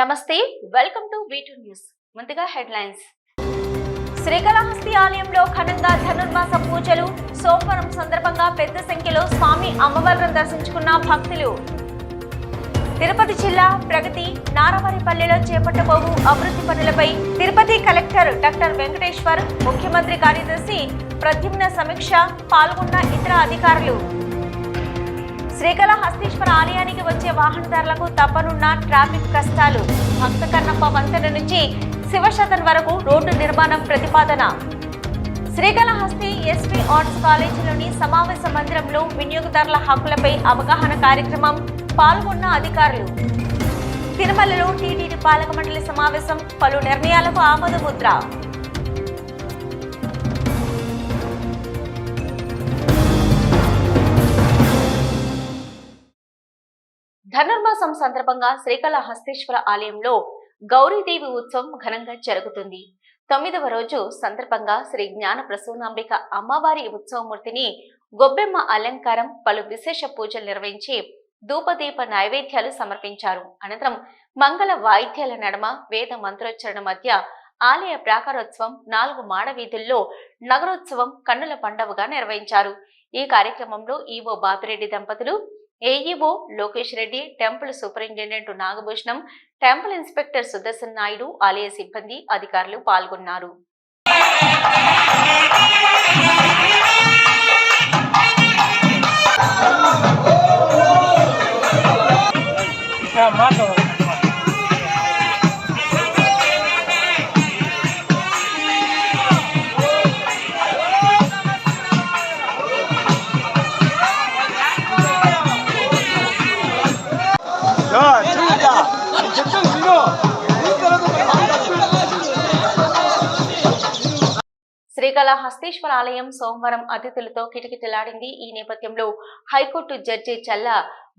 నమస్తే welcome to V two news ముందుగా headlines. Srikalahasti ఆలయంలో ఘనంగా ధనుర్మాస పూజలు. సోమవారం సందర్భంగా పెద్ద సంఖ్యలో స్వామి అమ్మవారిని దర్శించుకున్న భక్తులు. తిరుపతి జిల్లా ప్రగతి నారవారిపల్లెలో చేపట్టబోవు అభివృద్ధి పనులపై తిరుపతి కలెక్టర్ డాక్టర్ వెంకటేశ్వర్ ముఖ్యమంత్రి కార్యదర్శి ప్రద్యుమ్న సమీక్ష పాల్గొన్న ఇతర అధికారులు. శ్రీకాళహస్తీశ్వర ఆలయానికి వచ్చే వాహనదారులకు తప్పనున్న ట్రాఫిక్ కష్టాలు. భక్త కన్నప్ప వంతెన నుంచి శివశతన్ వరకు రోడ్డు నిర్మాణం ప్రతిపాదన. శ్రీకాళహస్తి ఎస్వి ఆర్ట్స్ కాలేజీలోని సమావేశ మందిరంలో వినియోగదారుల హక్కులపై అవగాహన కార్యక్రమం పాల్గొన్న అధికారులు. తిరుమలలో టీటీడీ పాలక మండలి సమావేశం పలు నిర్ణయాలకు ఆమోద ముద్ర సందర్భంగా శ్రీకాళహస్తీశ్వర ఆలయంలో గౌరీదేవి ఉత్సవం ఘనంగా జరుగుతుంది. తొమ్మిదవ రోజు సందర్భంగా శ్రీ జ్ఞాన ప్రసూనాంబిక అమ్మవారి ఉత్సవమూర్తిని గొబ్బెమ్మ అలంకారం పలు విశేష పూజలు నిర్వహించి ధూపదీప నైవేద్యాలు సమర్పించారు. అనంతరం మంగళ వాయిద్యాల నడమ వేద మంత్రోచ్చరణ మధ్య ఆలయ ప్రాకారోత్సవం నాలుగు మాడవీధుల్లో నగరోత్సవం కన్నుల పండవగా నిర్వహించారు. ఈ కార్యక్రమంలో ఈవో బాపిరెడ్డి దంపతులు AEO Lokesh Reddy temple superintendent Nagabhushanam temple inspector Sudarshan Naidu ఆలయ సిబ్బంది అధికారులు పాల్గొన్నారు. 야, శ్రీకాళహస్తీశ్వర ఆలయం సోమవారం అతిథులతో కిటకిటలాడింది. ఈ నేపథ్యంలో హైకోర్టు జడ్జి చల్ల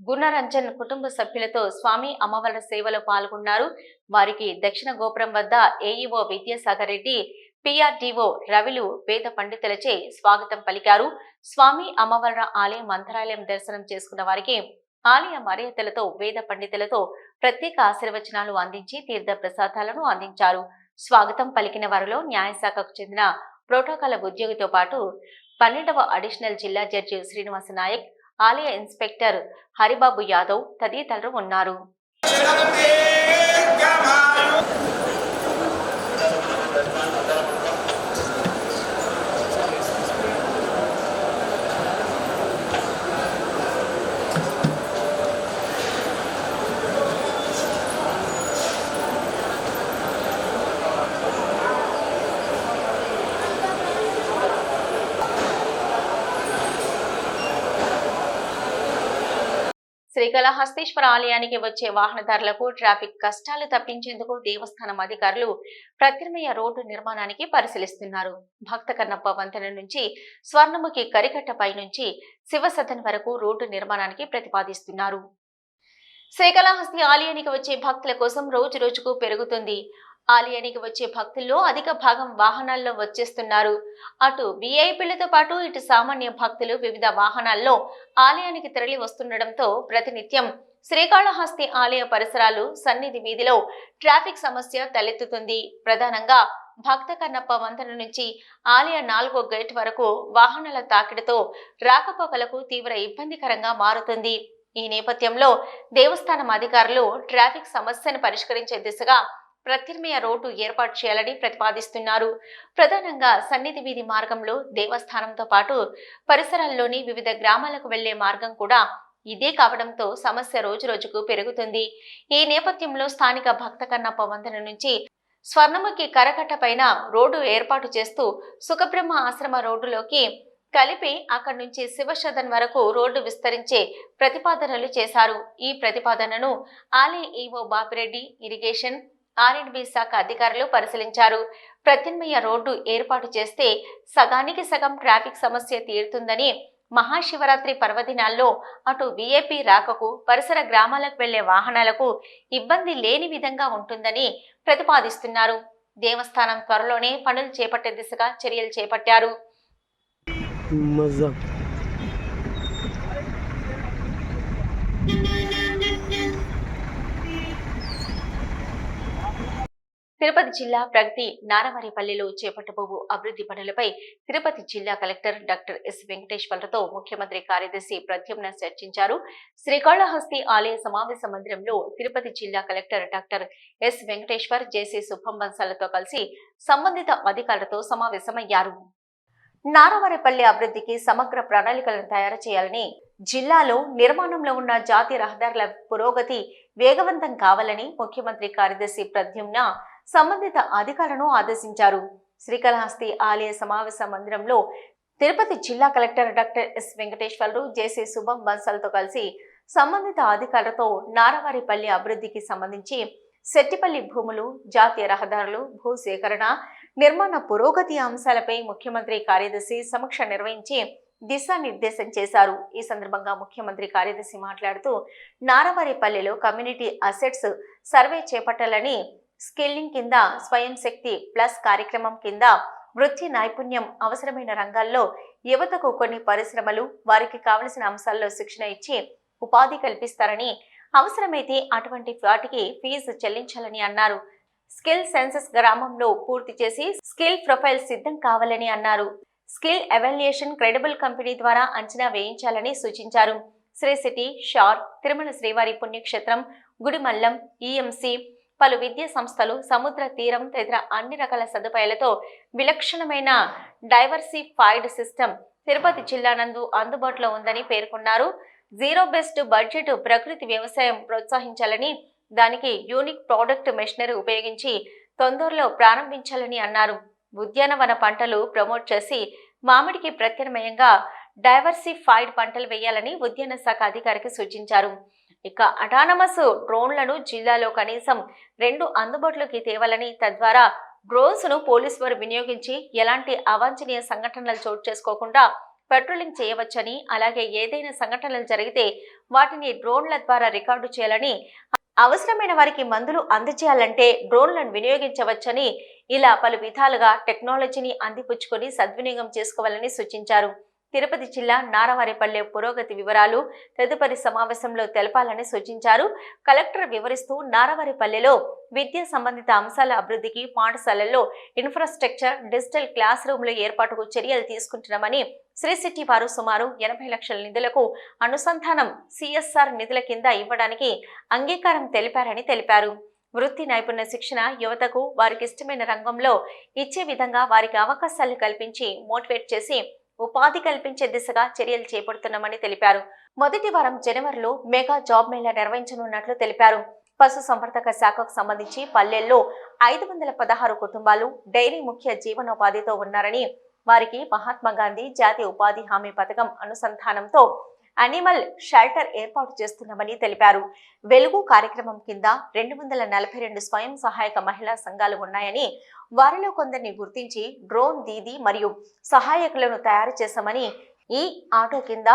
గుణరంజన్ కుటుంబ సభ్యులతో స్వామి అమ్మవారి సేవలో పాల్గొన్నారు. వారికి దక్షిణ గోపురం వద్ద ఏఈఓ విద్యాసాగర్ రెడ్డి పిఆర్డీఓ రవిలు వేద పండితులచే స్వాగతం పలికారు. స్వామి అమ్మవర ఆలయం మంత్రాలయం దర్శనం చేసుకున్న వారికి ఆలయ మర్యాదలతో వేద పండితులతో ప్రత్యేక ఆశీర్వచనాలు అందించి తీర్థ ప్రసాదాలను అందించారు. స్వాగతం పలికిన వారిలో న్యాయశాఖకు చెందిన ప్రోటోకాల్ ఉద్యోగితో పాటు పన్నెండవ అడిషనల్ జిల్లా జడ్జి శ్రీనివాస నాయక్ ఆలయ ఇన్స్పెక్టర్ హరిబాబు యాదవ్ తదితరులు ఉన్నారు. శ్రీకాళహస్తీశ్వర ఆలయానికి వచ్చే వాహనదారులకు ట్రాఫిక్ కష్టాలు తప్పించేందుకు దేవస్థానం అధికారులు ప్రత్యామ్నాయ రోడ్డు నిర్మాణానికి పరిశీలిస్తున్నారు. భక్త కన్నప్ప వంతెన నుంచి స్వర్ణముఖి కరికట్టపై నుంచి శివసదన్ వరకు రోడ్డు నిర్మాణానికి ప్రతిపాదిస్తున్నారు. శ్రీకాళహస్తి ఆలయానికి వచ్చే భక్తుల కోసం రోజు రోజుకు పెరుగుతుంది. ఆలయానికి వచ్చే భక్తుల్లో అధిక భాగం వాహనాల్లో వచ్చేస్తున్నారు. అటు విఐపీలతో పాటు ఇటు సామాన్య భక్తులు వివిధ వాహనాల్లో ఆలయానికి తరలి వస్తుండటంతో ప్రతినిత్యం శ్రీకాళహస్తి ఆలయ పరిసరాలు సన్నిధి వీధిలో ట్రాఫిక్ సమస్య తలెత్తుతుంది. ప్రధానంగా భక్త కన్నప్ప వంతెన నుంచి ఆలయ నాలుగో గేట్ వరకు వాహనాల తాకిడితో రాకపోకలకు తీవ్ర ఇబ్బందికరంగా మారుతుంది. ఈ నేపథ్యంలో దేవస్థానం అధికారులు ట్రాఫిక్ సమస్యను పరిష్కరించే దిశగా ప్రత్యామ్నాయ రోడ్డు ఏర్పాటు చేయాలని ప్రతిపాదిస్తున్నారు. ప్రధానంగా సన్నిధి వీధి మార్గంలో దేవస్థానంతో పాటు పరిసరాల్లోని వివిధ గ్రామాలకు వెళ్ళే మార్గం కూడా ఇదే కావడంతో సమస్య రోజు రోజుకు పెరుగుతుంది. ఈ నేపథ్యంలో స్థానిక భక్త కన్నప్ప వంతెన నుంచి స్వర్ణముఖి కరకట్ట పైన రోడ్డు ఏర్పాటు చేస్తూ సుఖబ్రహ్మ ఆశ్రమ రోడ్డులోకి కలిపి అక్కడి నుంచి శివశదన్ వరకు రోడ్డు విస్తరించే ప్రతిపాదనలు చేశారు. ఈ ప్రతిపాదనను ఆలయ ఈవో బాపిరెడ్డి ఇరిగేషన్ ఆర్ఎండ్బి శాఖ అధికారులు పరిశీలించారు. ప్రత్యామ్నాయ రోడ్డు ఏర్పాటు చేస్తే సగానికి సగం ట్రాఫిక్ సమస్య తీరుతుందని మహాశివరాత్రి పర్వదినాల్లో అటు వీఏపీ రాకకు పరిసర గ్రామాలకు వెళ్ళే వాహనాలకు ఇబ్బంది లేని విధంగా ఉంటుందని ప్రతిపాదిస్తున్నారు. దేవస్థానం త్వరలోనే పనులు చేపట్టే దిశగా చర్యలు చేపట్టారు. తిరుపతి జిల్లా ప్రగతి నారవారిపల్లిలో చేపట్టబోవు అభివృద్ధి పనులపై తిరుపతి జిల్లా కలెక్టర్ డాక్టర్ ఎస్ వెంకటేశ్వర్లతో ముఖ్యమంత్రి కార్యదర్శి ప్రద్యుమ్న చర్చించారు. శ్రీకాళహస్తి ఆలయ సమావేశ మందిరంలో తిరుపతి జిల్లా collector doctor S Venkateshwar JC Shubham బన్సాలతో కలిసి సంబంధిత అధికారులతో సమావేశమయ్యారు. నారవారిపల్లి అభివృద్ధికి సమగ్ర ప్రణాళికలను తయారు చేయాలని జిల్లాలో నిర్మాణంలో ఉన్న జాతీయ రహదారుల పురోగతి వేగవంతం కావాలని ముఖ్యమంత్రి కార్యదర్శి ప్రద్యుమ్న సంబంధిత అధికారులను ఆదేశించారు. శ్రీకాళహస్తి ఆలయ సమావేశ మందిరంలో తిరుపతి జిల్లా collector doctor S Venkateswararao JC Shubham బన్సల్తో కలిసి సంబంధిత అధికారులతో నారవారిపల్లి అభివృద్ధికి సంబంధించి సెట్టిపల్లి భూములు జాతీయ రహదారులు భూసేకరణ నిర్మాణ పురోగతి అంశాలపై ముఖ్యమంత్రి కార్యదర్శి సమీక్ష నిర్వహించి దిశానిర్దేశం చేశారు. ఈ సందర్భంగా ముఖ్యమంత్రి కార్యదర్శి మాట్లాడుతూ నారవారిపల్లిలో కమ్యూనిటీ అసెట్స్ సర్వే చేపట్టాలని స్కిల్లింగ్ కింద స్వయం శక్తి ప్లస్ కార్యక్రమం కింద వృత్తి నైపుణ్యం అవసరమైన రంగాల్లో యువతకు కొన్ని పరిశ్రమలు వారికి కావలసిన అంశాల్లో శిక్షణ ఇచ్చి ఉపాధి కల్పిస్తారని అవసరమైతే అటువంటి వాటికి ఫీజు చెల్లించాలని అన్నారు. స్కిల్ సెన్సస్ గ్రామంలో పూర్తి చేసి స్కిల్ ప్రొఫైల్ సిద్ధం కావాలని అన్నారు. స్కిల్ ఎవాల్యుయేషన్ క్రెడిబుల్ కంపెనీ ద్వారా అంచనా వేయించాలని సూచించారు. శ్రీ సిటీ షార్ తిరుమల శ్రీవారి పుణ్యక్షేత్రం గుడిమల్లం ఈఎంసి పలు విద్యా సంస్థలు సముద్ర తీరం తదితర అన్ని రకాల సదుపాయాలతో విలక్షణమైన డైవర్సిఫైడ్ సిస్టమ్ తిరుపతి జిల్లా నందు అందుబాటులో ఉందని పేర్కొన్నారు. జీరో బెస్ట్ బడ్జెట్ ప్రకృతి వ్యవసాయం ప్రోత్సహించాలని దానికి యూనిక్ ప్రోడక్ట్ మెషినరీ ఉపయోగించి తొందరలో ప్రారంభించాలని అన్నారు. ఉద్యానవన పంటలు ప్రమోట్ చేసి మామిడికి ప్రత్యామ్నాయంగా డైవర్సిఫైడ్ పంటలు వేయాలని ఉద్యాన శాఖ అధికారికి సూచించారు. ఇక అటానమస్ డ్రోన్లను జిల్లాలో కనీసం రెండు అందుబాటులోకి తేవాలని తద్వారా డ్రోన్స్ను పోలీసు వారు వినియోగించి ఎలాంటి అవాంఛనీయ సంఘటనలు చోటు చేసుకోకుండా పెట్రోలింగ్ చేయవచ్చని అలాగే ఏదైనా సంఘటనలు జరిగితే వాటిని డ్రోన్ల ద్వారా రికార్డు చేయాలని అవసరమైన వారికి మందులు అందజేయాలంటే డ్రోన్లను వినియోగించవచ్చని ఇలా పలు విధాలుగా టెక్నాలజీని అందిపుచ్చుకొని సద్వినియోగం చేసుకోవాలని సూచించారు. తిరుపతి జిల్లా నారవారిపల్లె పురోగతి వివరాలు తదుపరి సమావేశంలో తెలపాలని సూచించారు. కలెక్టర్ వివరిస్తూ నారవారిపల్లెలో విద్యా సంబంధిత అంశాల అభివృద్ధికి పాఠశాలల్లో ఇన్ఫ్రాస్ట్రక్చర్ డిజిటల్ క్లాస్ రూమ్ల ఏర్పాటుకు చర్యలు తీసుకుంటున్నామని శ్రీ సిటీ వారు సుమారు ఎనభై లక్షల నిధులకు అనుసంధానం సిఎస్ఆర్ నిధుల కింద ఇవ్వడానికి అంగీకారం తెలిపారని తెలిపారు. వృత్తి నైపుణ్య శిక్షణ యువతకు వారికి ఇష్టమైన రంగంలో ఇచ్చే విధంగా వారికి అవకాశాలు కల్పించి మోటివేట్ చేసి ఉపాధి కల్పించే దిశగా చర్యలు చేపడుతున్నామని తెలిపారు. మొదటి వారం జనవరిలో మెగా జాబ్ మేళా నిర్వహించనున్నట్లు తెలిపారు. పశు సంవర్ధక శాఖకు సంబంధించి పల్లెల్లో ఐదు వందల పదహారు కుటుంబాలు డైరీ ముఖ్య జీవనోపాధితో ఉన్నారని వారికి మహాత్మా గాంధీ జాతీయ ఉపాధి హామీ పథకం అనుసంధానంతో అనిమల్ షెల్టర్ ఏర్పాటు చేస్తున్నామని తెలిపారు. వెలుగు కార్యక్రమం కింద రెండు వందల నలభై రెండు స్వయం సహాయక మహిళా సంఘాలు ఉన్నాయని వారిలో కొందరిని గుర్తించి డ్రోన్ దీదీ మరియు సహాయకులను తయారు చేశామని ఈ ఆటో కింద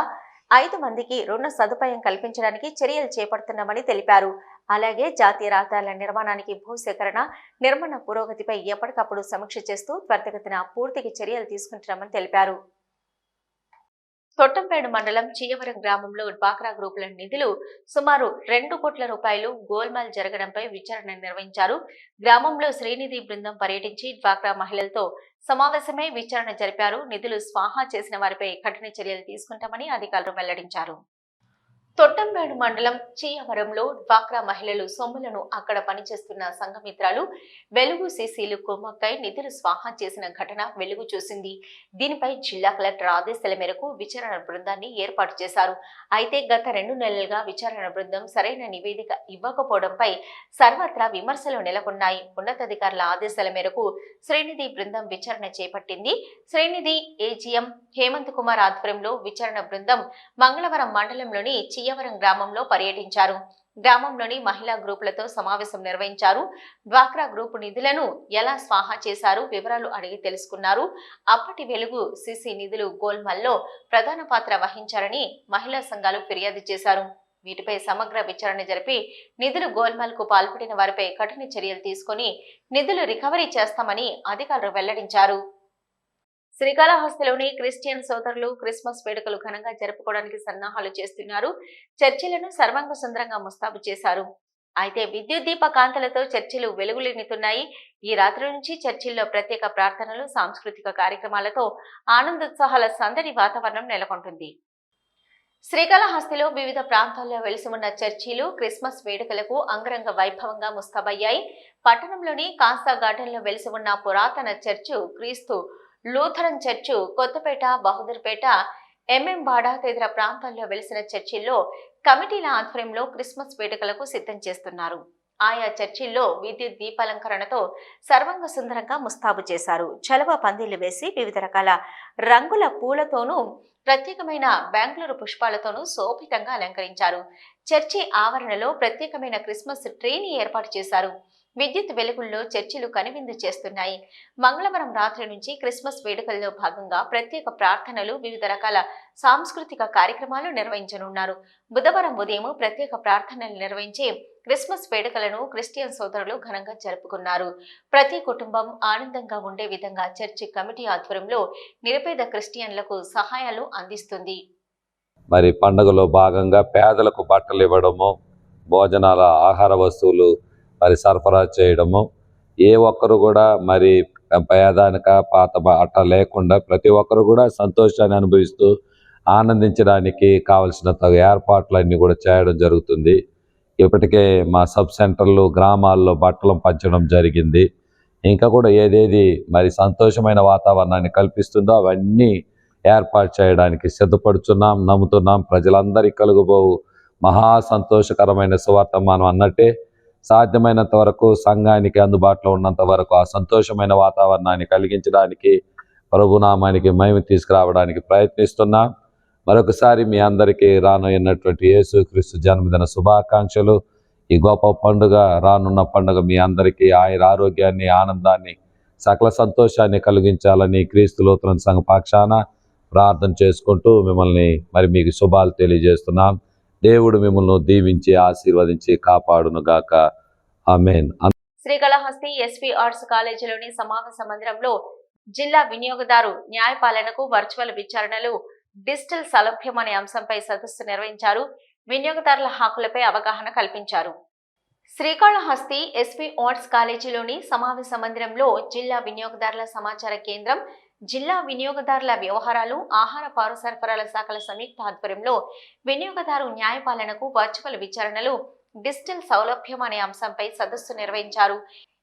ఐదు మందికి రుణ సదుపాయం కల్పించడానికి చర్యలు చేపడుతున్నామని తెలిపారు. అలాగే జాతీయ రహదారుల నిర్మాణానికి భూసేకరణ నిర్మాణ పురోగతిపై ఎప్పటికప్పుడు సమీక్ష చేస్తూ త్వరితగతిన పూర్తికి చర్యలు తీసుకుంటున్నామని తెలిపారు. తొట్టంపేడు మండలం చీయవరం గ్రామంలో డ్వాక్రా గ్రూపుల నిధులు సుమారు రెండు కోట్ల రూపాయలు గోల్మాల్ జరగడంపై విచారణ నిర్వహించారు. గ్రామంలో శ్రీనిధి బృందం పర్యటించి డ్వాక్రా మహిళలతో సమావేశమై విచారణ జరిపారు. నిధులు స్వాహా చేసిన వారిపై కఠిన చర్యలు తీసుకుంటామని అధికారులు వెల్లడించారు. తొట్టంబేడు మండలం చీయవరంలో డ్వాక్రా మహిళలు సొమ్ములను అక్కడ పనిచేస్తున్న సంఘమిత్రాలు వెలుగు సీసీలు కొమ్మక్కై నిధులు స్వాహా చేసిన ఘటన వెలుగు చూసింది. దీనిపై జిల్లా కలెక్టర్ ఆదేశాల మేరకు విచారణ బృందాన్ని ఏర్పాటు చేశారు. అయితే గత రెండు నెలలుగా విచారణ బృందం సరైన నివేదిక ఇవ్వకపోవడంపై సర్వత్రా విమర్శలు నెలకొన్నాయి. ఉన్నతాధికారుల ఆదేశాల మేరకు శ్రీనిధి బృందం విచారణ చేపట్టింది. శ్రీనిధి ఏజీఎం హేమంత్ కుమార్ ఆధ్వర్యంలో విచారణ బృందం మంగళవారం మండలంలోని చియ్యవరం గ్రామంలో పర్యటించారు. గ్రామంలోని మహిళా గ్రూపులతో సమావేశం నిర్వహించారు. డ్వాక్రా గ్రూపు నిధులను ఎలా స్వాహా చేశారు వివరాలు అడిగి తెలుసుకున్నారు. అప్పటి వెలుగు సిసి నిధులు గోల్మల్లో ప్రధాన పాత్ర వహించారని మహిళా సంఘాలు ఫిర్యాదు చేశారు. వీటిపై సమగ్ర విచారణ జరిపి నిధులు గోల్మాల్కు పాల్పడిన వారిపై కఠిన చర్యలు తీసుకొని నిధులు రికవరీ చేస్తామని అధికారులు వెల్లడించారు. శ్రీకాళహస్తిలోని క్రిస్టియన్ సోదరులు క్రిస్మస్ వేడుకలు ఘనంగా జరుపుకోవడానికి సన్నాహాలు చేస్తున్నారు. చర్చిలను సర్వంగ సుందరంగా ముస్తాబు చేశారు. అయితే విద్యుత్ దీప కాంతలతో చర్చిలు వెలుగులెన్నుతున్నాయి ఈ రాత్రి నుంచి చర్చిల్లో ప్రత్యేక ప్రార్థనలు సాంస్కృతిక కార్యక్రమాలతో ఆనందోత్సాహాల సందడి వాతావరణం నెలకొంటుంది. శ్రీకాళహస్తిలో వివిధ ప్రాంతాల్లో వెలిసి ఉన్న చర్చీలు క్రిస్మస్ వేడుకలకు అంగరంగ వైభవంగా ముస్తాబయ్యాయి. పట్టణంలోని కాస్తా గార్డెన్లో వెలిసి ఉన్న పురాతన చర్చు క్రీస్తు Lutheran church Kothapeta Bahadurpet MM బాడా తదితర ప్రాంతాల్లో వెలిసిన చర్చిల్లో కమిటీల ఆధ్వర్యంలో క్రిస్మస్ వేడుకలకు సిద్ధం చేస్తున్నారు. ఆయా చర్చిల్లో విద్యుత్ దీపాలంకరణతో సర్వంగ సుందరంగా ముస్తాబు చేశారు. చలవ పందిళ్ళు వేసి వివిధ రకాల రంగుల పూలతోనూ ప్రత్యేకమైన బెంగళూరు పుష్పాలతోనూ శోభితంగా అలంకరించారు. చర్చి ఆవరణలో ప్రత్యేకమైన క్రిస్మస్ ట్రీని ఏర్పాటు చేశారు. విద్యుత్ వెలుగుల్లో చర్చిలు కనువిందు చేస్తున్నాయి. మంగళవారం రాత్రి నుంచి క్రిస్మస్ వేడుకల్లో భాగంగా ప్రత్యేక ప్రార్థనలు వివిధ రకాల సాంస్కృతిక కార్యక్రమాలు నిర్వహించనున్నారు. బుధవారం ఉదయం ప్రత్యేక ప్రార్థనలు నిర్వహించి క్రిస్మస్ వేడుకలను క్రిస్టియన్ సోదరులు ఘనంగా జరుపుకున్నారు. ప్రతి కుటుంబం ఆనందంగా ఉండే విధంగా చర్చి కమిటీ ఆధ్వర్యంలో నిరుపేద క్రిస్టియన్లకు సహాయాలు అందిస్తుంది. మరి పండుగలో భాగంగా పేదలకు బట్టలు ఇవ్వడము భోజనాల ఆహార వస్తువులు మరి సరఫరా చేయడము. ఏ ఒక్కరు కూడా మరి పేదానిక పాత బట్ట లేకుండా ప్రతి ఒక్కరు కూడా సంతోషాన్ని అనుభవిస్తూ ఆనందించడానికి కావలసిన తగు ఏర్పాట్లన్నీ కూడా చేయడం జరుగుతుంది. ఇప్పటికే మా సబ్ సెంటర్లు గ్రామాల్లో బట్టలు పంచడం జరిగింది. ఇంకా కూడా ఏదేది మరి సంతోషమైన వాతావరణాన్ని కల్పిస్తుందో అవన్నీ ఏర్పాటు చేయడానికి సిద్ధపడుతున్నాం నమ్ముతున్నాం. ప్రజలందరికీ కలుగుబోవు. మహా సంతోషకరమైన సువార్త మనం అన్నట్టే సాధ్యమైనంత వరకు సంఘానికి అందుబాటులో ఉన్నంత వరకు ఆ సంతోషమైన వాతావరణాన్ని కలిగించడానికి ప్రభునామానికి మేము తీసుకురావడానికి ప్రయత్నిస్తున్నాం. మరొకసారి మీ అందరికీ రానున్నటువంటి యేసు క్రీస్తు జన్మదిన శుభాకాంక్షలు. ఈ గొప్ప పండుగ రానున్న పండుగ మీ అందరికీ ఆయన ఆరోగ్యాన్ని ఆనందాన్ని సకల సంతోషాన్ని కలిగించాలని క్రీస్తు లోతుల సంఘ పక్షాన ప్రార్థన చేసుకుంటూ మిమ్మల్ని మరి మీకు శుభాలు తెలియజేస్తున్నాం. దేవుడు మిమ్మల్ని దీవించి ఆశీర్వదించి కాపాడును గాక ఆమెన్ శ్రీకాళహస్తి ఎస్వి ఆర్ట్స్ కాలేజీలోని సమావేశ మందిరంలో జిల్లా వినియోగదారు న్యాయపాలనకు వర్చువల్ విచారణలు డిజిటల్ సౌలభ్యం అనే అంశంపై సదస్సు నిర్వహించారు. వినియోగదారుల హక్కులపై అవగాహన కల్పించారు. శ్రీకాళహస్తి ఎస్పీ ఆర్ట్స్ కాలేజీలోని సమావేశ మందిరంలో జిల్లా వినియోగదారుల సమాచార కేంద్రం జిల్లా వినియోగదారుల వ్యవహారాలు ఆహార పౌర సరఫరాల శాఖల సంయుక్త ఆధ్వర్యంలో వినియోగదారు న్యాయపాలనకు వర్చువల్ విచారణలు డిజిటల్ సౌలభ్యం అనే అంశంపై సదస్సు నిర్వహించారు.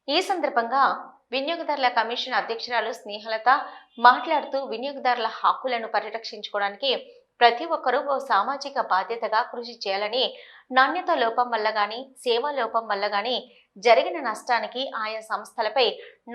ఈ సందర్భంగా వినియోగదారుల కమిషన్ అధ్యక్షురాలు స్నేహలత మాట్లాడుతూ వినియోగదారుల హక్కులను పరిరక్షించుకోవడానికి ప్రతి ఒక్కరూ ఓ సామాజిక బాధ్యతగా కృషి చేయాలని నాణ్యత లోపం వల్ల కానీ సేవా లోపం వల్ల కానీ జరిగిన నష్టానికి ఆయా సంస్థలపై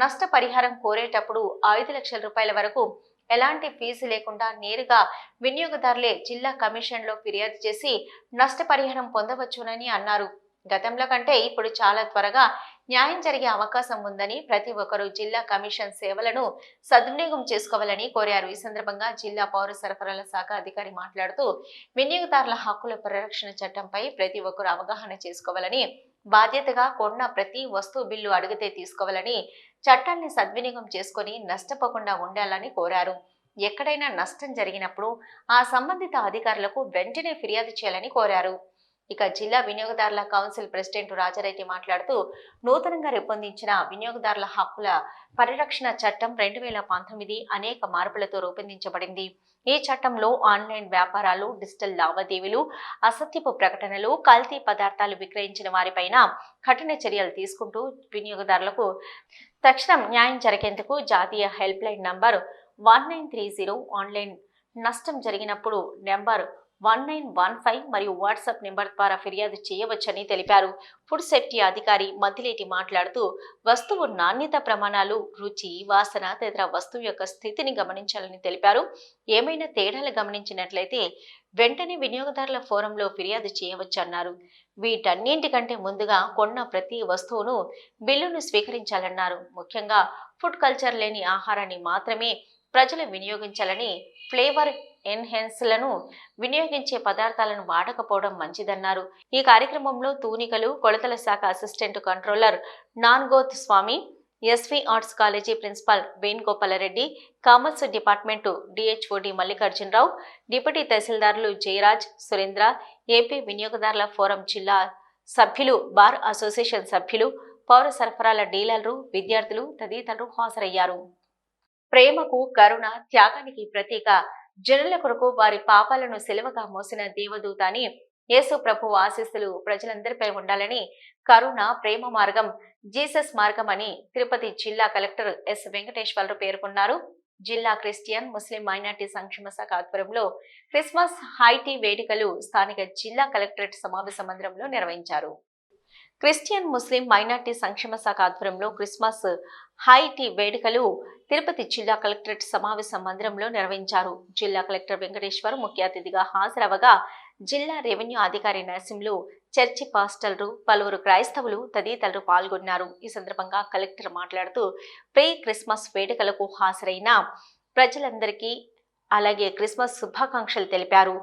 నష్టపరిహారం కోరేటప్పుడు ఐదు లక్షల రూపాయల వరకు ఎలాంటి ఫీజు లేకుండా నేరుగా వినియోగదారులే జిల్లా కమిషన్లో ఫిర్యాదు చేసి నష్టపరిహారం పొందవచ్చునని అన్నారు. గతంలో కంటే ఇప్పుడు చాలా త్వరగా న్యాయం జరిగే అవకాశం ఉందని ప్రతి ఒక్కరూ జిల్లా కమిషన్ సేవలను సద్వినియోగం చేసుకోవాలని కోరారు. ఈ సందర్భంగా జిల్లా పౌర సరఫరాల శాఖ అధికారి మాట్లాడుతూ వినియోగదారుల హక్కుల పరిరక్షణ చట్టంపై ప్రతి ఒక్కరూ అవగాహన చేసుకోవాలని బాధ్యతగా కొన్న ప్రతి వస్తువు బిల్లు అడిగితే తీసుకోవాలని చట్టాన్ని సద్వినియోగం చేసుకొని నష్టపోకుండా ఉండాలని కోరారు. ఎక్కడైనా నష్టం జరిగినప్పుడు ఆ సంబంధిత అధికారులకు వెంటనే ఫిర్యాదు చేయాలని కోరారు. ఇక జిల్లా వినియోగదారుల కౌన్సిల్ ప్రెసిడెంట్ రాజారెడ్డి మాట్లాడుతూ నూతనంగా రూపొందించిన వినియోగదారుల హక్కుల పరిరక్షణ చట్టం రెండు వేల పంతొమ్మిది అనేక మార్పులతో రూపొందించబడింది. ఈ చట్టంలో ఆన్లైన్ వ్యాపారాలు డిజిటల్ లావాదేవీలు అసత్యపు ప్రకటనలు కల్తీ పదార్థాలు విక్రయించిన వారిపైన కఠిన చర్యలు తీసుకుంటూ వినియోగదారులకు తక్షణం న్యాయం జరిగేందుకు జాతీయ helpline number one nine three zero online నష్టం జరిగినప్పుడు number one nine one five మరియు వాట్సాప్ నెంబర్ ద్వారా ఫిర్యాదు చేయవచ్చని తెలిపారు. ఫుడ్ సేఫ్టీ అధికారి మధ్యలేటి మాట్లాడుతూ వస్తువు నాణ్యత ప్రమాణాలు రుచి వాసన తదితర వస్తువు యొక్క స్థితిని గమనించాలని తెలిపారు. ఏమైనా తేడాలు గమనించినట్లయితే వెంటనే వినియోగదారుల ఫోరంలో ఫిర్యాదు చేయవచ్చన్నారు. వీటన్నింటికంటే ముందుగా కొన్న ప్రతి వస్తువును బిల్లును స్వీకరించాలన్నారు. ముఖ్యంగా ఫుడ్ కల్చర్ లేని ఆహారాన్ని మాత్రమే ప్రజలు వినియోగించాలని ఫ్లేవర్ ఎన్హెన్స్లను వినియోగించే పదార్థాలను వాడకపోవడం మంచిదన్నారు. ఈ కార్యక్రమంలో తూనికలు కొలతల శాఖ assistant controller Nangoth Swamy SV arts college principal Venugopalreddy commerce department DHOD Mallikarjunarao deputy తహసీల్దారులు Jayaraj Surendra AP వినియోగదారుల ఫోరం జిల్లా సభ్యులు బార్ అసోసియేషన్ సభ్యులు పౌర సరఫరాల డీలర్లు విద్యార్థులు తదితరులు హాజరయ్యారు. ప్రేమకు కరుణ త్యాగానికి ప్రతీక జనుల కొరకు వారి పాపాలను సెలవుగా మోసిన దేవదూత అని యేసు ప్రభు ఆశీస్సులు ప్రజలందరిపై ఉండాలని కరుణ ప్రేమ మార్గం జీసస్ మార్గం అని తిరుపతి జిల్లా కలెక్టర్ ఎస్. వెంకటేశ్వరరావు పేర్కొన్నారు. జిల్లా క్రిస్టియన్ ముస్లిం మైనార్టీ సంక్షేమ శాఖ ఆధ్వర్యంలో క్రిస్మస్ హైటీ వేడుకలు స్థానిక జిల్లా కలెక్టరేట్ సమావేశ మందిరంలో నిర్వహించారు. క్రిస్టియన్ ముస్లిం మైనార్టీ సంక్షేమ శాఖ ఆధ్వర్యంలో క్రిస్మస్ హైటీ వేడుకలు తిరుపతి జిల్లా కలెక్టరేట్ సమావేశ మందిరంలో నిర్వహించారు. జిల్లా కలెక్టర్ వెంకటేశ్వర్ ముఖ్య అతిథిగా హాజరవగా జిల్లా రెవెన్యూ అధికారి నరసింహులు చర్చి పాస్టర్లు పలువురు క్రైస్తవులు తదితరులు పాల్గొన్నారు. ఈ సందర్భంగా కలెక్టర్ మాట్లాడుతూ ప్రీ క్రిస్మస్ వేడుకలకు హాజరైన ప్రజలందరికీ అలాగే క్రిస్మస్ శుభాకాంక్షలు తెలిపారు.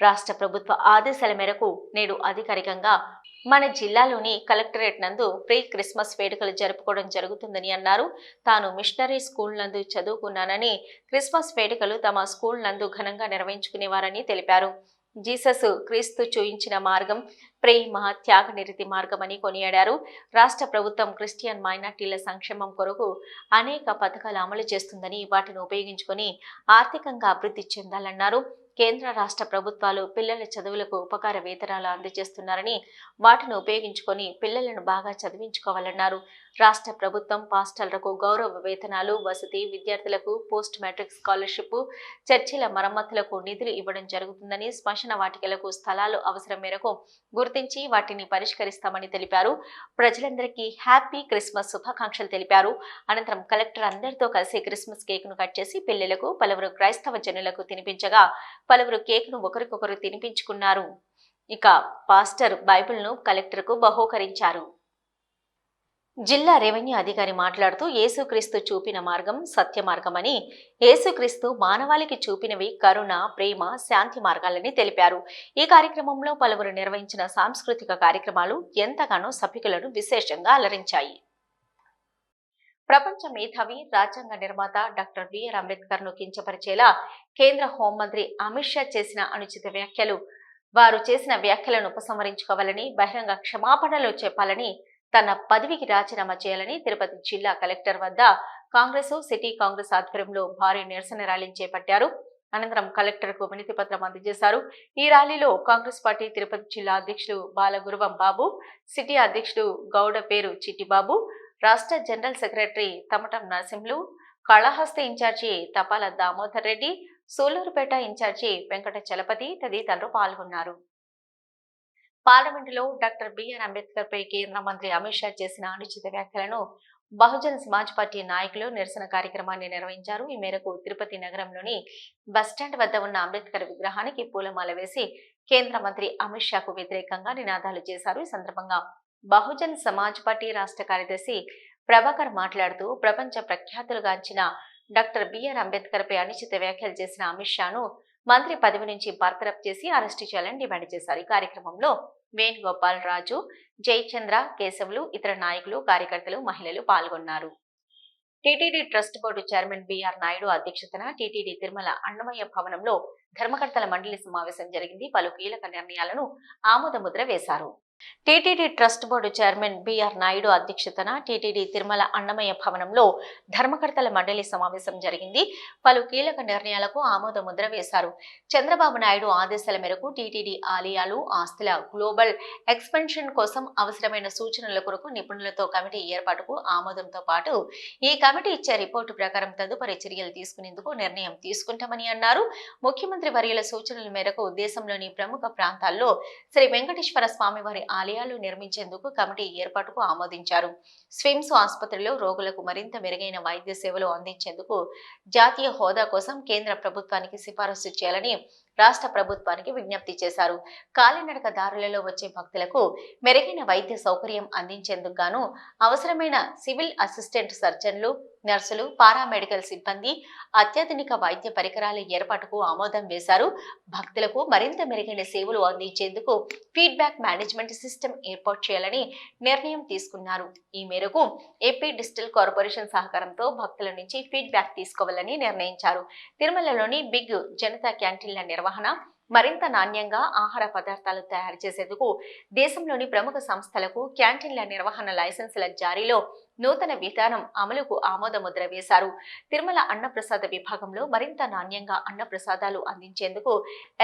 రాష్ట్ర ప్రభుత్వ ఆదేశాల మేరకు నేడు అధికారికంగా మన జిల్లాలోని కలెక్టరేట్ నందు ప్రీ క్రిస్మస్ వేడుకలు జరుపుకోవడం జరుగుతుందని అన్నారు. తాను మిషనరీ స్కూల్ నందు చదువుకున్నానని క్రిస్మస్ వేడుకలు తమ స్కూల్ నందు ఘనంగా నిర్వహించుకునేవారని తెలిపారు. జీసస్ క్రీస్తు చూయించిన మార్గం ప్రేమ త్యాగ నిరతి మార్గమని కొనియాడారు. రాష్ట్ర ప్రభుత్వం క్రిస్టియన్ మైనార్టీల సంక్షేమం కొరకు అనేక పథకాలు అమలు చేస్తుందని వాటిని ఉపయోగించుకొని ఆర్థికంగా అభివృద్ధి చెందాలన్నారు. కేంద్ర రాష్ట్ర ప్రభుత్వాలు పిల్లల చదువులకు ఉపకార వేతనాలు అందజేస్తున్నారని వాటిని ఉపయోగించుకొని పిల్లలను బాగా చదివించుకోవాలన్నారు. రాష్ట్ర ప్రభుత్వం పాస్టర్లకు గౌరవ వేతనాలు వసతి విద్యార్థులకు పోస్ట్ మెట్రిక్ స్కాలర్షిప్ చర్చిల మరమ్మతులకు నిధులు ఇవ్వడం జరుగుతుందని శ్మశాన వాటికలకు స్థలాలు అవసరం మేరకు గుర్తించి వాటిని పరిష్కరిస్తామని తెలిపారు. ప్రజలందరికీ హ్యాపీ క్రిస్మస్ శుభాకాంక్షలు తెలిపారు. అనంతరం కలెక్టర్ అందరితో కలిసి క్రిస్మస్ కేక్ను కట్ చేసి పిల్లలకు పలువురు క్రైస్తవ జనులకు తినిపించగా పలువురు కేక్ను ఒకరికొకరు తినిపించుకున్నారు. ఇక పాస్టర్ బైబిల్ను కలెక్టర్కు బహూకరించారు. జిల్లా రెవెన్యూ అధికారి మాట్లాడుతూ యేసుక్రీస్తు చూపిన మార్గం సత్య మార్గమని యేసుక్రీస్తు మానవాళికి చూపినవి కరుణ ప్రేమ శాంతి మార్గాలని తెలిపారు. ఈ కార్యక్రమంలో పలువురు నిర్వహించిన సాంస్కృతిక కార్యక్రమాలు ఎంతగానో సభికులను విశేషంగా అలరించాయి. ప్రపంచ మేధావి రాజ్యాంగ నిర్మాత డాక్టర్ బిఆర్ అంబేద్కర్ను కించపరిచేలా కేంద్ర హోంమంత్రి అమిత్ షా చేసిన అనుచిత వ్యాఖ్యలు. వారు చేసిన వ్యాఖ్యలను ఉపసంహరించుకోవాలని బహిరంగ క్షమాపణలు చెప్పాలని తన పదవికి రాజీనామా చేయాలని తిరుపతి జిల్లా కలెక్టర్ వద్ద కాంగ్రెస్ సిటీ కాంగ్రెస్ ఆధ్వర్యంలో భారీ నిరసన ర్యాలీని చేపట్టారు. అనంతరం కలెక్టర్కు వినతి పత్రం అందజేశారు. ఈ ర్యాలీలో కాంగ్రెస్ పార్టీ తిరుపతి జిల్లా అధ్యక్షులు బాలగురువం బాబు సిటీ అధ్యక్షుడు గౌడ పేరు చిట్టిబాబు రాష్ట్ర general secretary Tamatam Narasimhulu Kalahasti incharge Tapala Damodar Reddy Sullurpeta incharge Venkata Chalapathi తదితరులు పాల్గొన్నారు. పార్లమెంటులో డాక్టర్ బిఆర్ అంబేద్కర్ పై కేంద్ర మంత్రి అమిత్ షా చేసిన అనుచిత వ్యాఖ్యలను బహుజన్ సమాజ్ పార్టీ నాయకులు నిరసన కార్యక్రమాన్ని నిర్వహించారు. ఈ మేరకు తిరుపతి నగరంలోని బస్టాండ్ వద్ద ఉన్న అంబేద్కర్ విగ్రహానికి పూలమాల వేసి కేంద్ర మంత్రి అమిత్ షాకు వ్యతిరేకంగా నినాదాలు చేశారు. ఈ సందర్భంగా బహుజన్ సమాజ్ పార్టీ రాష్ట్ర కార్యదర్శి ప్రభాకర్ మాట్లాడుతూ ప్రపంచ ప్రఖ్యాతులుగాంచిన డాక్టర్ బిఆర్ అంబేద్కర్పై అనిశ్చిత అనుచిత వ్యాఖ్యలు చేసిన అమిత్ షాను మంత్రి పదవి నుంచి బర్తరఫ్ చేసి అరెస్టు చేయాలని డిమాండ్ చేశారు. ఈ కార్యక్రమంలో వేణుగోపాల్ రాజు జయచంద్ర కేశవులు ఇతర నాయకులు కార్యకర్తలు మహిళలు పాల్గొన్నారు. TTD trust board chairman BR Naidu అధ్యక్షతన టీటీడీ తిరుమల అన్నమయ్య భవనంలో ధర్మకర్తల మండలి సమావేశం జరిగింది. పలు కీలక నిర్ణయాలను ఆమోదముద్ర వేశారు. TTD trust board chairman BR Naidu అధ్యక్షతన టీటీడీ తిరుమల అన్నమయ్య భవనంలో ధర్మకర్తల మండలి సమావేశం జరిగింది. పలు కీలక నిర్ణయాలకు ఆమోద ముద్ర వేశారు. చంద్రబాబు నాయుడు ఆదేశాల మేరకు టీటీడీ ఆలయాలు ఆస్తుల గ్లోబల్ ఎక్స్పెన్షన్ కోసం అవసరమైన సూచనల కొరకు నిపుణులతో కమిటీ ఏర్పాటుకు ఆమోదంతో పాటు ఈ కమిటీ ఇచ్చే రిపోర్టు ప్రకారం తదుపరి చర్యలు తీసుకునేందుకు నిర్ణయం తీసుకుంటామని అన్నారు. ముఖ్యమంత్రి వర్యుల సూచనల మేరకు దేశంలోని ప్రముఖ ప్రాంతాల్లో శ్రీ వెంకటేశ్వర స్వామివారి ఆలయాలు నిర్మించేందుకు కమిటీ ఏర్పాటుకు ఆమోదించారు. స్విమ్స్ ఆసుపత్రిలో రోగులకు మరింత మెరుగైన వైద్య సేవలు అందించేందుకు జాతీయ హోదా కోసం కేంద్ర ప్రభుత్వానికి సిఫారసు చేయాలని రాష్ట్ర ప్రభుత్వానికి విజ్ఞప్తి చేశారు. కాలినడక దారులలో వచ్చే భక్తులకు మెరుగైన వైద్య సౌకర్యం అందించేందుకు గాను అవసరమైన సివిల్ అసిస్టెంట్ సర్జన్లు నర్సులు పారామెడికల్ సిబ్బంది అత్యాధునిక వైద్య పరికరాల ఏర్పాటుకు ఆమోదం వేశారు. భక్తులకు మరింత మెరుగైన సేవలు అందించేందుకు ఫీడ్బ్యాక్ మేనేజ్మెంట్ సిస్టమ్ ఏర్పాటు చేయాలని నిర్ణయం తీసుకున్నారు. ఈ మేరకు ఏపీ డిజిటల్ కార్పొరేషన్ సహకారంతో భక్తుల నుంచి ఫీడ్బ్యాక్ తీసుకోవాలని నిర్ణయించారు. తిరుమలలోని బిగ్ జనతా క్యాంటీన్ల నిర్వహణ మరింత నాణ్యంగా ఆహార పదార్థాలు తయారు చేసేందుకు దేశంలోని ప్రముఖ సంస్థలకు క్యాంటీన్ల నిర్వహణ లైసెన్సుల జారీలో నూతన విధానం అమలుకు ఆమోదముద్ర వేశారు. తిరుమల అన్నప్రసాద విభాగంలో మరింత నాణ్యంగా అన్నప్రసాదాలు అందించేందుకు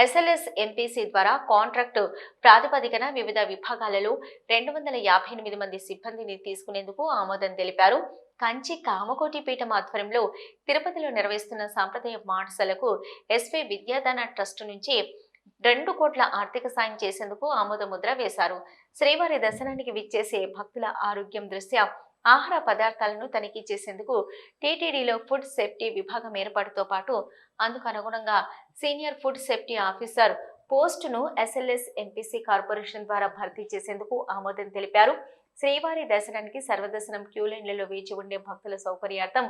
ఎస్ఎల్ఎస్ ఎంపీసీ ద్వారా కాంట్రాక్టు ప్రాతిపదికన వివిధ విభాగాలలో రెండు వందల యాభై ఎనిమిది మంది సిబ్బందిని తీసుకునేందుకు ఆమోదం తెలిపారు. కంచి కామకోటి పీఠం ఆధ్వర్యంలో తిరుపతిలో నిర్వహిస్తున్న సాంప్రదాయ పాఠశాలకు ఎస్వి విద్యాదాన ట్రస్ట్ నుంచి రెండు కోట్ల ఆర్థిక సాయం చేసేందుకు ఆమోద ముద్ర వేశారు. శ్రీవారి దర్శనానికి విచ్చేసే భక్తుల ఆరోగ్యం దృష్ట్యా ఆహార పదార్థాలను తనిఖీ చేసేందుకు టీటీడీలో ఫుడ్ సేఫ్టీ విభాగం ఏర్పాటుతో పాటు అందుకు అనుగుణంగా సీనియర్ ఫుడ్ సేఫ్టీ ఆఫీసర్ పోస్టును ఎస్ఎల్ఎస్ ఎంపీసీ కార్పొరేషన్ ద్వారా భర్తీ చేసేందుకు ఆమోదం తెలిపారు. శ్రీవారి దర్శనానికి సర్వదర్శనం క్యూ లైన్లలో వేచి ఉండే భక్తుల సౌకర్యార్థం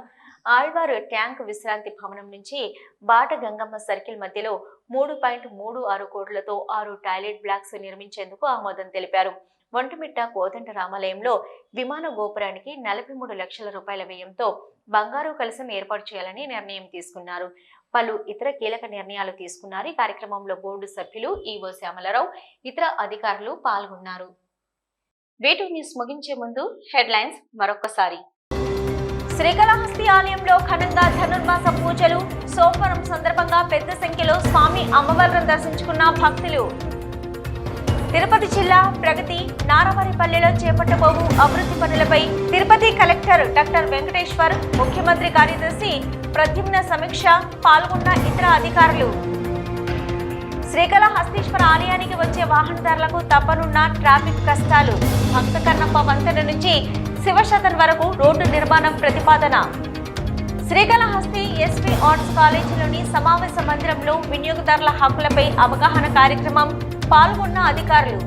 ఆళ్వారు ట్యాంక్ విశ్రాంతి భవనం నుంచి బాట గంగమ్మ సర్కిల్ మధ్యలో మూడు పాయింట్ మూడు ఆరు కోట్లతో ఆరు టాయిలెట్ బ్లాక్స్ నిర్మించేందుకు ఆమోదం తెలిపారు. ఒంటిమిట్ట కోదండ రామాలయంలో విమాన గోపురానికి నలభై మూడు లక్షల రూపాయల వ్యయంతో బంగారు కలసం ఏర్పాటు చేయాలని నిర్ణయం తీసుకున్నారు. పలు ఇతర కీలక నిర్ణయాలు తీసుకున్నారు. ఈ కార్యక్రమంలో బోర్డు సభ్యులు ఈవో శ్యామలరావు ఇతర అధికారులు పాల్గొన్నారు. వేటూ న్యూస్ ముగించే ముందు హెడ్లైన్స్ మరొకసారి శ్రీకాళహస్తి ఆలయంలో ఘనంగా ధనుర్మాస పూజలు సోమవారం సందర్భంగా పెద్ద సంఖ్యలో స్వామి అమ్మవారిని దర్శించుకున్న భక్తులు తిరుపతి జిల్లా ప్రగతి నారవారిపల్లెలో చేపట్టబోవు అభివృద్ధి పనులపై తిరుపతి కలెక్టర్ డాక్టర్ వెంకటేశ్వర్ ముఖ్యమంత్రి కార్యదర్శి ప్రద్యుమ్న సమీక్ష పాల్గొన్న ఇతర అధికారులు. శ్రీకాళహస్తీశ్వర ఆలయానికి వచ్చే వాహనదారులకు తప్పనున్న ట్రాఫిక్ కష్టాలు. భక్త కన్నప్ప వంతెన నుంచి శివశతన్ వరకు రోడ్డు నిర్మాణం ప్రతిపాదన. శ్రీకాళహస్తి ఎస్వి ఆర్ట్స్ కాలేజీలోని సమావేశ మందిరంలో వినియోగదారుల హక్కులపై అవగాహన కార్యక్రమం పాల్గొన్న అధికారులు.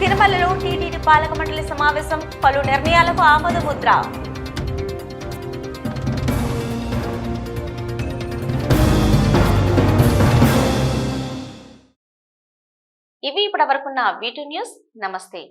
తిరుమలలో టీటీడీ పాలక మండలి సమావేశం పలు నిర్ణయాలకు ఆమోద ముద్ర. ఇవి ఇప్పటి వరకున్న వీటు న్యూస్. నమస్తే.